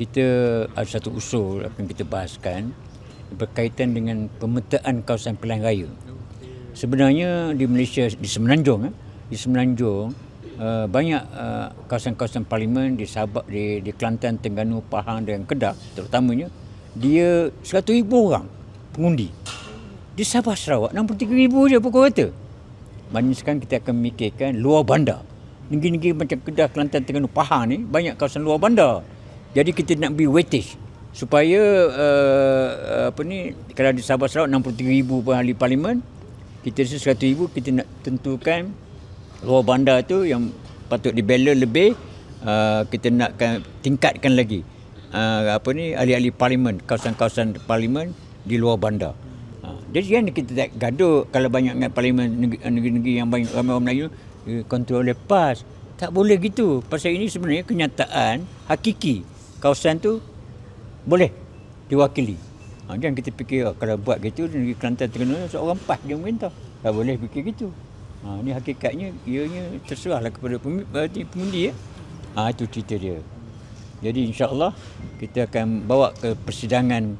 kita ada satu usul akan kita bahaskan berkaitan dengan pemetaan kawasan pilihan raya. Sebenarnya di Malaysia di Semenanjung eh, di Semenanjung uh, banyak uh, kawasan-kawasan parlimen di Sabah di di Kelantan, Terengganu, Pahang dan Kedah terutamanya dia 100,000 orang pengundi. Di Sabah Sarawak 63,000 je pukul rata. Maknanya sekarang kita akan memikirkan luar bandar. Negeri-negeri macam Kedah, Kelantan, Terengganu, Pahang ni banyak kawasan luar bandar. Jadi kita nak beri weightage supaya uh, apa ni kalau di Sabah Sarawak 63,000 ahli parlimen kita rasa 100,000 kita nak tentukan luar bandar tu yang patut dibela lebih uh, kita nakkan tingkatkan lagi uh, apa ni ahli-ahli parlimen kawasan-kawasan parlimen di luar bandar. Uh, jadi kan kita tak gaduh kalau banyak dengan parlimen negeri- negeri-negeri yang banyak ramai orang Melayu kontrol oleh PAS. Tak boleh gitu. Pasal ini sebenarnya kenyataan hakiki kawasan tu boleh diwakili. Ha, jangan kita fikir oh, kalau buat gitu negeri Kelantan Terengganu seorang PAS dia memerintah. Tak boleh fikir gitu. Ha, ni hakikatnya ianya terserahlah kepada pemi- eh, pengundi ya. Ha, itu cerita dia. Jadi insya-Allah kita akan bawa ke persidangan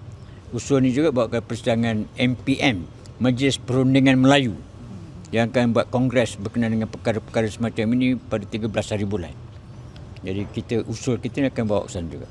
usul ni juga bawa ke persidangan MPM Majlis Perundingan Melayu yang akan buat kongres berkenaan dengan perkara-perkara semacam ini pada 13 hari bulan. Jadi kita usul kita akan bawa ke sana juga.